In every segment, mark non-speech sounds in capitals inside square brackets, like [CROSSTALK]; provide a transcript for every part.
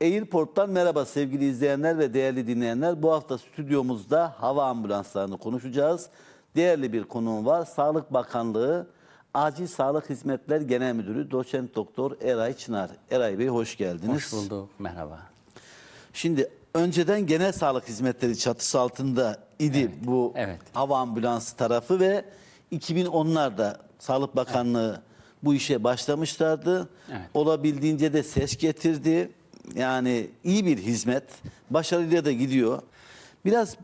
Airport'tan merhaba sevgili izleyenler ve değerli dinleyenler. Bu hafta stüdyomuzda hava ambulanslarını konuşacağız. Değerli bir konuğum var. Sağlık Bakanlığı Acil Sağlık Hizmetler Genel Müdürü Doçent Doktor Eray Çınar. Eray Bey hoş geldiniz. Hoş bulduk. Merhaba. Şimdi önceden genel sağlık hizmetleri çatısı altında idi bu evet. hava ambulansı tarafı ve 2010'larda Sağlık Bakanlığı bu işe başlamışlardı. Evet. Olabildiğince de ses getirdi. Yani iyi bir hizmet. Başarıyla da gidiyor. Biraz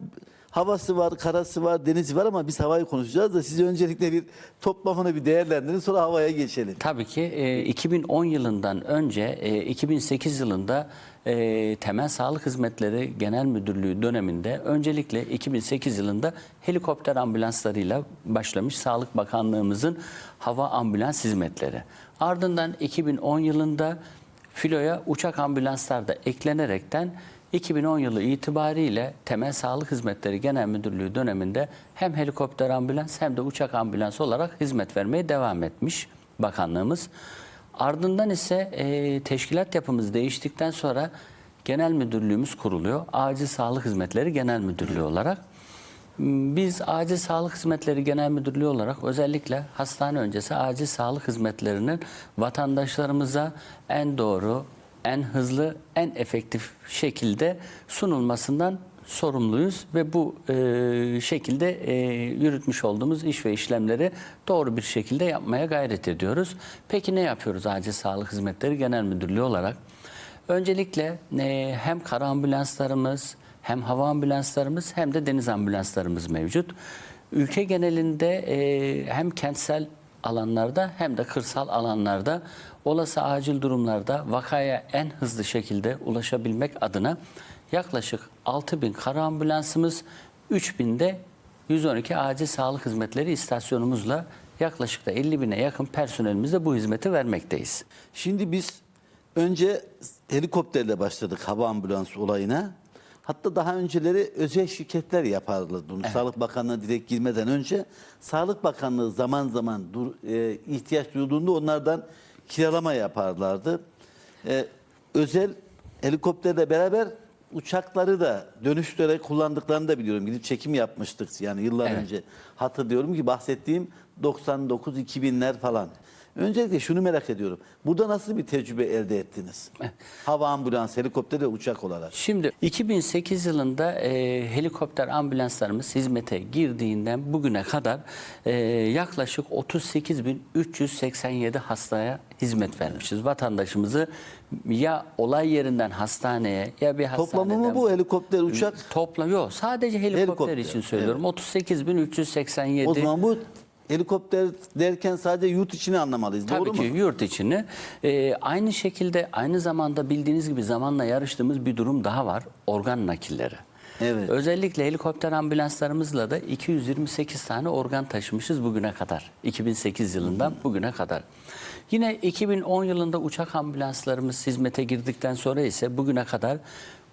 havası var, karası var, denizi var ama biz havayı konuşacağız da siz öncelikle bir toplamını bir değerlendirin sonra havaya geçelim. Tabii ki e, 2010 yılından önce e, 2008 yılında e, Temel Sağlık Hizmetleri Genel Müdürlüğü döneminde öncelikle 2008 yılında helikopter ambulanslarıyla başlamış Sağlık Bakanlığımızın hava ambulans hizmetleri. Ardından 2010 yılında filoya uçak ambulanslar da eklenerekten 2010 yılı itibariyle Temel Sağlık Hizmetleri Genel Müdürlüğü döneminde hem helikopter ambulans hem de uçak ambulans olarak hizmet vermeye devam etmiş bakanlığımız. Ardından ise e, teşkilat yapımız değiştikten sonra genel müdürlüğümüz kuruluyor. Acil Sağlık Hizmetleri Genel Müdürlüğü olarak. Biz Acil Sağlık Hizmetleri Genel Müdürlüğü olarak özellikle hastane öncesi acil sağlık hizmetlerinin vatandaşlarımıza en doğru, en hızlı, en efektif şekilde sunulmasından sorumluyuz ve bu e, şekilde e, yürütmüş olduğumuz iş ve işlemleri doğru bir şekilde yapmaya gayret ediyoruz. Peki ne yapıyoruz Acil Sağlık Hizmetleri Genel Müdürlüğü olarak? Öncelikle e, hem kara ambulanslarımız, hem hava ambulanslarımız hem de deniz ambulanslarımız mevcut. Ülke genelinde e, hem kentsel alanlarda hem de kırsal alanlarda olası acil durumlarda vakaya en hızlı şekilde ulaşabilmek adına yaklaşık 6000 kara ambulansımız, 3000 de 112 acil sağlık hizmetleri istasyonumuzla yaklaşık da 50 bine yakın personelimizle bu hizmeti vermekteyiz. Şimdi biz önce helikopterle başladık hava ambulansı olayına. Hatta daha önceleri özel şirketler yapardı bunu. Sağlık Bakanlığı direkt girmeden önce Sağlık Bakanlığı zaman zaman dur, e, ihtiyaç duyulduğunda onlardan kiralama yaparlardı. E, özel helikopterle beraber uçakları da dönüştürerek kullandıklarını da biliyorum. Gidip çekim yapmıştık yani yıllar Evet. önce. Hatırlıyorum ki bahsettiğim 99-2000'ler falan. Öncelikle şunu merak ediyorum. Burada nasıl bir tecrübe elde ettiniz? [LAUGHS] Hava ambulans, helikopter ve uçak olarak. Şimdi 2008 yılında e, helikopter ambulanslarımız hizmete girdiğinden bugüne kadar e, yaklaşık 38.387 hastaya hizmet vermişiz. Vatandaşımızı ya olay yerinden hastaneye ya bir hastaneden... Toplamı mı bu helikopter, uçak? Toplam yok. Sadece helikopter, Helikopter, için söylüyorum. 38.387. O zaman bu helikopter derken sadece yurt içini anlamalıyız. Tabii Doğru ki mu? yurt içini. Ee, aynı şekilde aynı zamanda bildiğiniz gibi zamanla yarıştığımız bir durum daha var. Organ nakilleri. Evet. Özellikle helikopter ambulanslarımızla da 228 tane organ taşımışız bugüne kadar. 2008 yılından bugüne kadar. Yine 2010 yılında uçak ambulanslarımız hizmete girdikten sonra ise bugüne kadar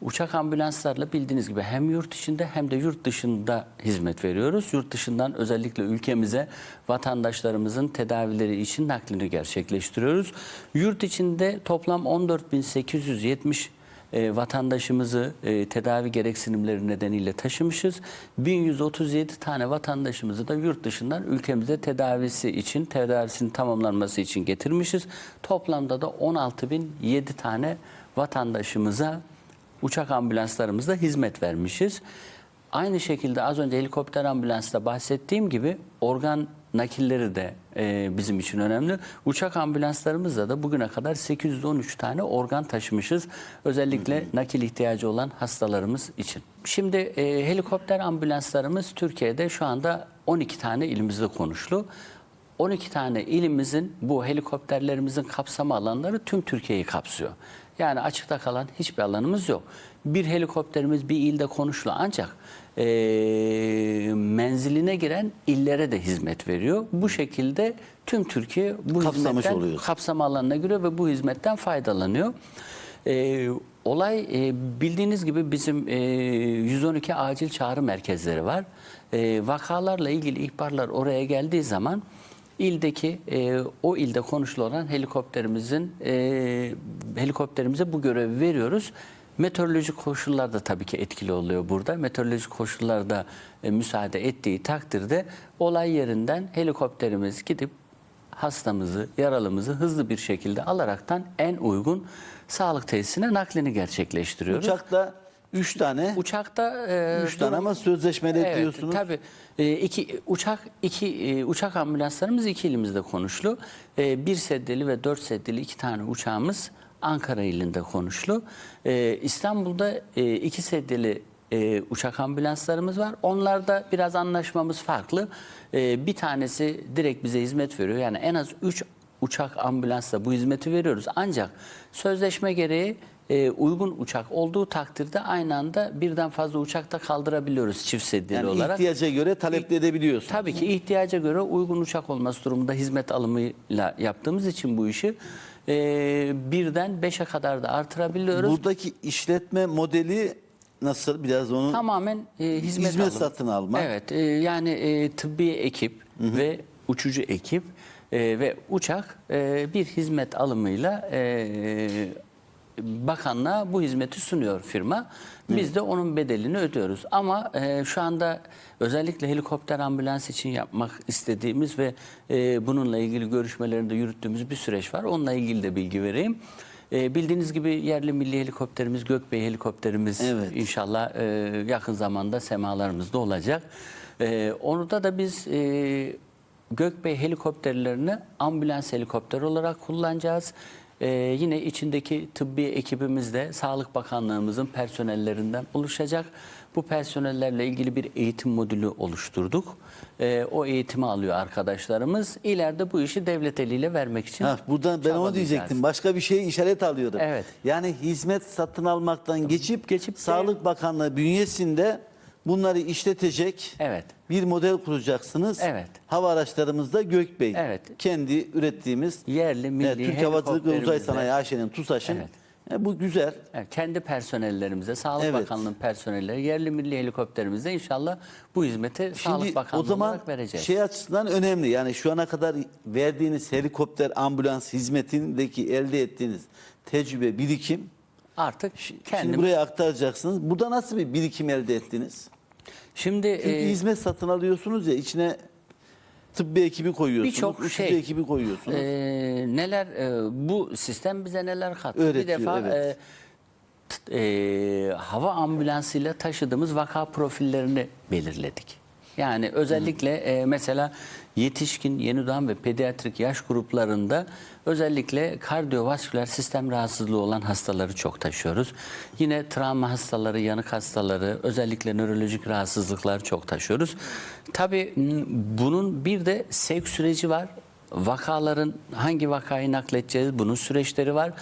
uçak ambulanslarla bildiğiniz gibi hem yurt içinde hem de yurt dışında hizmet veriyoruz. Yurt dışından özellikle ülkemize vatandaşlarımızın tedavileri için naklini gerçekleştiriyoruz. Yurt içinde toplam 14.870 e, vatandaşımızı e, tedavi gereksinimleri nedeniyle taşımışız. 1137 tane vatandaşımızı da yurt dışından ülkemize tedavisi için, tedavisinin tamamlanması için getirmişiz. Toplamda da 16.007 tane vatandaşımıza uçak ambulanslarımızda hizmet vermişiz. Aynı şekilde az önce helikopter ambulansta bahsettiğim gibi organ nakilleri de e, bizim için önemli. Uçak ambulanslarımızda da bugüne kadar 813 tane organ taşımışız. Özellikle nakil ihtiyacı olan hastalarımız için. Şimdi e, helikopter ambulanslarımız Türkiye'de şu anda 12 tane ilimizde konuşlu. 12 tane ilimizin bu helikopterlerimizin kapsama alanları tüm Türkiye'yi kapsıyor. Yani açıkta kalan hiçbir alanımız yok. Bir helikopterimiz bir ilde konuşlu ancak e, menziline giren illere de hizmet veriyor. Bu şekilde tüm Türkiye bu Kapsamış hizmetten oluyor. kapsama alanına giriyor ve bu hizmetten faydalanıyor. E, olay e, bildiğiniz gibi bizim e, 112 acil çağrı merkezleri var. E, vakalarla ilgili ihbarlar oraya geldiği zaman ildeki e, o ilde konuşulu olan helikopterimizin e, helikopterimize bu görevi veriyoruz. Meteorolojik koşullar da tabii ki etkili oluyor burada. Meteorolojik koşullar da e, müsaade ettiği takdirde olay yerinden helikopterimiz gidip hastamızı, yaralımızı hızlı bir şekilde alaraktan en uygun sağlık tesisine naklini gerçekleştiriyoruz. Uçakta 3 tane, Uçakta e, 3 tane ama sözleşmeli Evet, diyorsunuz. tabii. E, iki uçak iki e, uçak ambulanslarımız iki ilimizde konuşlu. E, bir seddeli ve dört seddeli iki tane uçağımız Ankara ilinde konuşlu. E, İstanbul'da e, iki seddeli e, uçak ambulanslarımız var. Onlarda biraz anlaşmamız farklı. E, bir tanesi direkt bize hizmet veriyor. Yani en az üç uçak ambulansla bu hizmeti veriyoruz. Ancak sözleşme gereği e, uygun uçak olduğu takdirde aynı anda birden fazla uçakta kaldırabiliyoruz çift seddeli yani olarak. ihtiyaca göre talep de edebiliyorsunuz. Tabii ki ihtiyaca göre uygun uçak olması durumunda hizmet alımıyla yaptığımız için bu işi e, birden beşe kadar da artırabiliyoruz. Buradaki işletme modeli nasıl? Biraz onu Tamamen e, hizmet, Hizmet alımı. satın alma. Evet e, yani e, tıbbi ekip ve uçucu ekip e, ve uçak e, bir hizmet alımıyla e, bakanlığa bu hizmeti sunuyor firma. Biz de onun bedelini ödüyoruz. Ama e, şu anda özellikle helikopter ambulans için yapmak istediğimiz ve e, bununla ilgili görüşmelerinde yürüttüğümüz bir süreç var. Onunla ilgili de bilgi vereyim. E, bildiğiniz gibi yerli milli helikopterimiz Gökbey helikopterimiz Evet. İnşallah e, yakın zamanda semalarımızda olacak. E, orada da biz e, Gökbey helikopterlerini ambulans helikopter olarak kullanacağız. E, yine içindeki tıbbi ekibimiz de Sağlık Bakanlığımızın personellerinden oluşacak. Bu personellerle ilgili bir eğitim modülü oluşturduk. E, o eğitimi alıyor arkadaşlarımız. İleride bu işi devlet eliyle vermek için Ha, buradan ben onu diyecektim. Başka bir şeye işaret alıyorum. Evet. Yani hizmet satın almaktan geçip, Geçip de- Sağlık Bakanlığı bünyesinde bunları işletecek Evet. bir model kuracaksınız. Evet. Hava araçlarımızda Gökbey. Evet. Kendi ürettiğimiz Yerli, milli evet, Türk Havacılık ve Uzay Sanayi AŞ'nin TUSAŞ'ın. Evet. E, bu güzel. Evet, kendi personellerimize, Sağlık Evet. Bakanlığı personelleri, yerli milli helikopterimize inşallah bu hizmeti Sağlık Şimdi Bakanlığı o zaman olarak vereceğiz. şey açısından önemli. Yani şu ana kadar verdiğiniz helikopter ambulans hizmetindeki elde ettiğiniz tecrübe, birikim Artık Şimdi kendim buraya aktaracaksınız. Burada nasıl bir birikim elde ettiniz? Şimdi Çünkü e, hizmet satın alıyorsunuz ya içine tıbbi ekibi koyuyorsunuz. Birçok şey. ekibi koyuyorsunuz. e, neler e, bu sistem bize neler kattı? bir Öğretiyor, defa evet. e, e, hava ambulansıyla taşıdığımız vaka profillerini belirledik. Yani özellikle e, mesela yetişkin, yeni doğan ve pediatrik yaş gruplarında özellikle kardiyovasküler sistem rahatsızlığı olan hastaları çok taşıyoruz. Yine travma hastaları, yanık hastaları, özellikle nörolojik rahatsızlıklar çok taşıyoruz. Tabii bunun bir de sevk süreci var. Vakaların hangi vakayı nakledeceğiz bunun süreçleri var.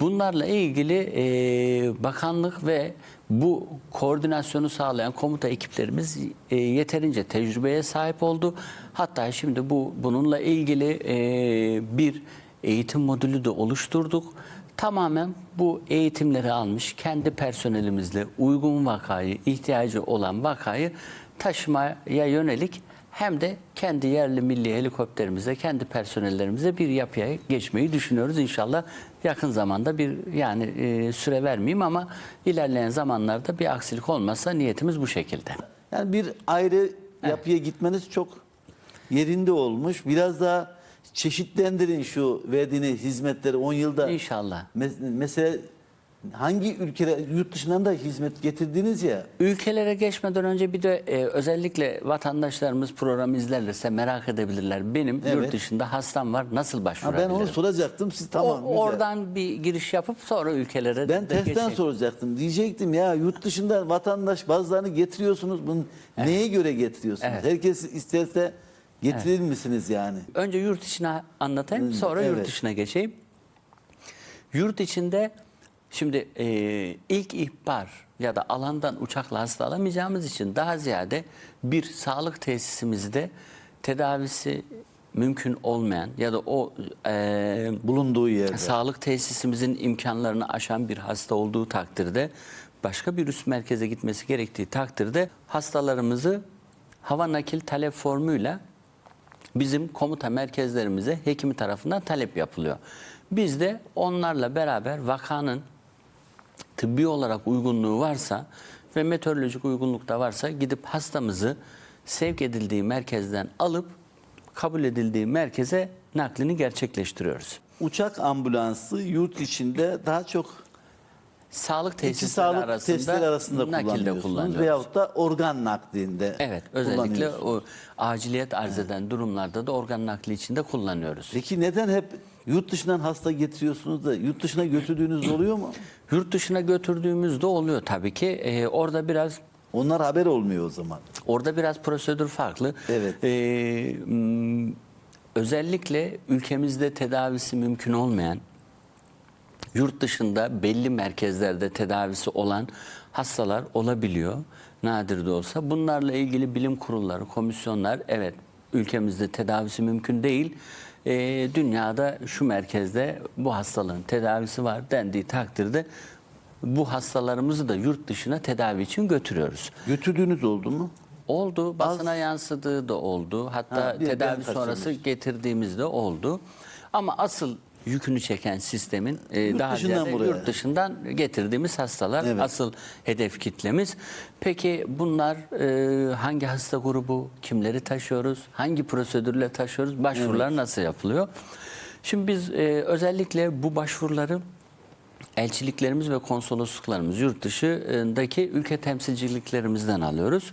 Bunlarla ilgili e, bakanlık ve bu koordinasyonu sağlayan komuta ekiplerimiz e, yeterince tecrübeye sahip oldu. Hatta şimdi bu bununla ilgili e, bir eğitim modülü de oluşturduk. Tamamen bu eğitimleri almış kendi personelimizle uygun vakayı, ihtiyacı olan vakayı taşımaya yönelik hem de kendi yerli milli helikopterimize, kendi personellerimize bir yapıya geçmeyi düşünüyoruz. İnşallah yakın zamanda bir yani e, süre vermeyeyim ama ilerleyen zamanlarda bir aksilik olmazsa niyetimiz bu şekilde. Yani bir ayrı yapıya gitmeniz çok yerinde olmuş. Biraz daha çeşitlendirin şu verdiğiniz hizmetleri 10 yılda. İnşallah. Me- mesela hangi ülkeler yurt dışından da hizmet getirdiniz ya. Ülkelere geçmeden önce bir de e, özellikle vatandaşlarımız programı izlerlerse merak edebilirler. Benim Evet. yurt dışında hastam var nasıl Ha, başvurabilirim? ben onu soracaktım. Siz O- tamam güzel. oradan bir giriş yapıp sonra ülkelere Ben de tersten geçeyim. soracaktım. Diyecektim ya yurt dışında vatandaş bazılarını getiriyorsunuz. Bunu neye göre getiriyorsunuz? Evet. Herkes isterse getirir misiniz yani? Önce yurt içine anlatayım, sonra evet. yurt dışına geçeyim. Yurt içinde şimdi e, ilk ihbar ya da alandan uçakla hasta alamayacağımız için daha ziyade bir sağlık tesisimizde tedavisi mümkün olmayan ya da o e, Bulunduğu yerde. sağlık tesisimizin imkanlarını aşan bir hasta olduğu takdirde başka bir üst merkeze gitmesi gerektiği takdirde hastalarımızı hava nakil talep formuyla bizim komuta merkezlerimize hekimi tarafından talep yapılıyor. Biz de onlarla beraber vakanın tıbbi olarak uygunluğu varsa ve meteorolojik uygunluk da varsa gidip hastamızı sevk edildiği merkezden alıp kabul edildiği merkeze naklini gerçekleştiriyoruz. Uçak ambulansı yurt içinde daha çok Sağlık tesisleri sağlık arasında, arasında nakilde kullanıyoruz. veyahut da organ naklinde Evet, özellikle o aciliyet arz eden durumlarda da organ nakli içinde kullanıyoruz. Peki neden hep yurt dışından hasta getiriyorsunuz da yurt dışına götürdüğünüz [CLEARS THROAT] oluyor mu? Yurt dışına götürdüğümüzde oluyor tabii ki. Ee, orada biraz Onlar haber olmuyor o zaman. Orada biraz prosedür farklı. Evet. Ee, m, özellikle ülkemizde tedavisi mümkün olmayan, yurt dışında belli merkezlerde tedavisi olan hastalar olabiliyor. Nadir de olsa. Bunlarla ilgili bilim kurulları, komisyonlar evet ülkemizde tedavisi mümkün değil. Ee, dünyada şu merkezde bu hastalığın tedavisi var dendiği takdirde bu hastalarımızı da yurt dışına tedavi için götürüyoruz. Götürdüğünüz oldu mu? Oldu. Basına yansıdığı da oldu. Hatta Ha, tedavi sonrası kaçırmış. getirdiğimizde oldu. Ama asıl yükünü çeken sistemin e, Yurt daha dışından ziyade buraya. yurt dışından getirdiğimiz hastalar Evet. asıl hedef kitlemiz. Peki bunlar e, hangi hasta grubu, kimleri taşıyoruz, hangi prosedürle taşıyoruz, başvurular nasıl yapılıyor? Şimdi biz e, özellikle bu başvuruları elçiliklerimiz ve konsolosluklarımız yurt dışındaki ülke temsilciliklerimizden alıyoruz.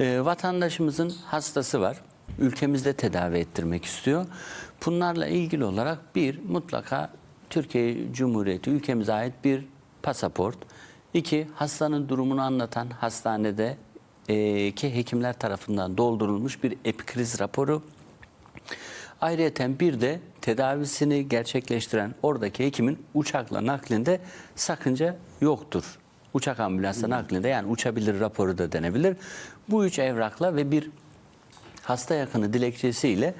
Ee, vatandaşımızın hastası var. Ülkemizde tedavi ettirmek istiyor. Bunlarla ilgili olarak bir mutlaka Türkiye Cumhuriyeti ülkemize ait bir pasaport. İki hastanın durumunu anlatan hastanede e, ki hekimler tarafından doldurulmuş bir epikriz raporu. Ayrıca bir de tedavisini gerçekleştiren oradaki hekimin uçakla naklinde sakınca yoktur. Uçak ambulansla naklinde yani uçabilir raporu da denebilir. Bu üç evrakla ve bir hasta yakını dilekçesiyle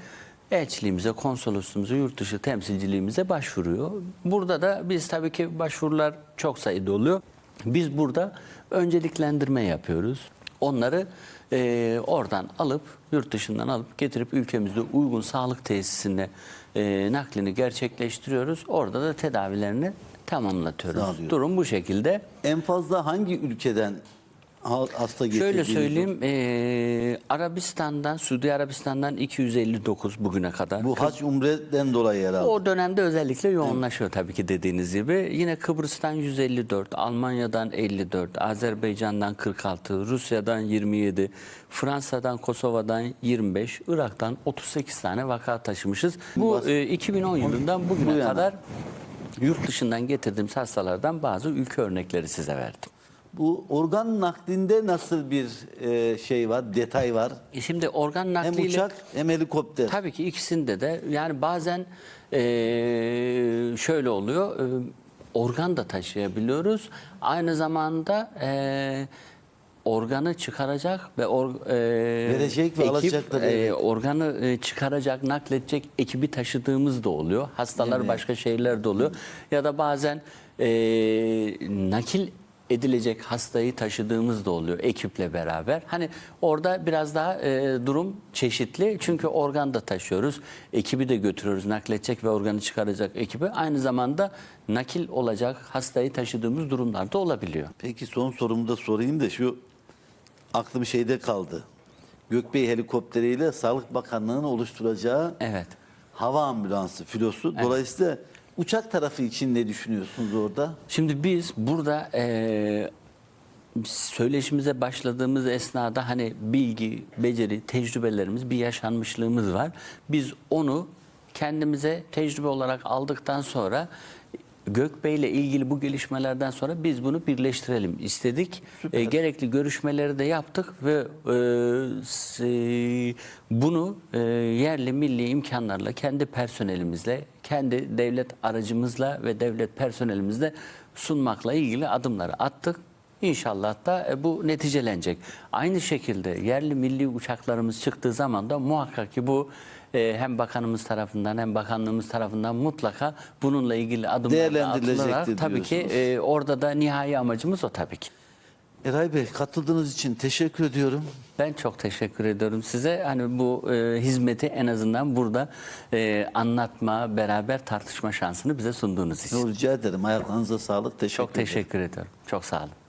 elçiliğimize, konsolosluğumuza, yurt dışı temsilciliğimize başvuruyor. Burada da biz tabii ki başvurular çok sayıda oluyor. Biz burada önceliklendirme yapıyoruz. Onları eee, oradan alıp, yurt dışından alıp getirip ülkemizde uygun sağlık tesisine eee, naklini gerçekleştiriyoruz. Orada da tedavilerini tamamlatıyoruz. Durum bu şekilde. En fazla hangi ülkeden hasta getirdiğiniz Şöyle söyleyeyim, eee, Arabistan'dan, Suudi Arabistan'dan 259 bugüne kadar. Bu hac umreden dolayı herhalde. O dönemde özellikle yoğunlaşıyor tabii ki dediğiniz gibi. Yine Kıbrıs'tan 154, Almanya'dan 54, Azerbaycan'dan 46, Rusya'dan 27, Fransa'dan, Kosova'dan 25, Irak'tan 38 tane vaka taşımışız. Bu e, 2010 yılından bugüne Bu yana. kadar yurt dışından getirdiğimiz hastalardan bazı ülke örnekleri size verdim. Bu organ naklinde nasıl bir e, şey var, detay var? E Şimdi organ Hem nakliyle... uçak hem helikopter. Tabii ki ikisinde de yani bazen eee, şöyle oluyor eee, organ da taşıyabiliyoruz. Aynı zamanda eee, organı çıkaracak ve or, eee, Verecek ve alacaklar, eee, evet. organı eee, çıkaracak, nakledecek ekibi taşıdığımız da oluyor. Hastalar Evet. başka şeyler de oluyor. Ya da bazen eee, nakil edilecek hastayı taşıdığımız da oluyor ekiple beraber. Hani orada biraz daha e, durum çeşitli. Çünkü organ da taşıyoruz. Ekibi de götürüyoruz. Nakledecek ve organı çıkaracak ekibi. Aynı zamanda nakil olacak hastayı taşıdığımız durumlar da olabiliyor. Peki son sorumu da sorayım da şu aklım şeyde kaldı. Gökbey helikopteriyle Sağlık Bakanlığı'nın oluşturacağı Evet. hava ambulansı filosu. Dolayısıyla uçak tarafı için ne düşünüyorsunuz orada? Şimdi biz burada eee söyleşimize başladığımız esnada hani bilgi, beceri, tecrübelerimiz, bir yaşanmışlığımız var. Biz onu kendimize tecrübe olarak aldıktan sonra Gökbey ile ilgili bu gelişmelerden sonra biz bunu birleştirelim istedik. E, gerekli görüşmeleri de yaptık ve e, bunu e, yerli milli imkanlarla kendi personelimizle, kendi devlet aracımızla ve devlet personelimizle sunmakla ilgili adımları attık. İnşallah da e, bu neticelenecek. Aynı şekilde yerli milli uçaklarımız çıktığı zaman da muhakkak ki bu hem bakanımız tarafından hem bakanlığımız tarafından mutlaka bununla ilgili adımlar atılarak tabii ki e, orada da nihai amacımız o tabii ki. Eray Bey katıldığınız için teşekkür ediyorum. Ben çok teşekkür ediyorum size. Hani bu e, hizmeti en azından burada e, anlatma, beraber tartışma şansını bize sunduğunuz için. Rica ederim. Ayaklarınıza sağlık. Teşekkür Çok ederim. teşekkür ediyorum. Çok sağ olun.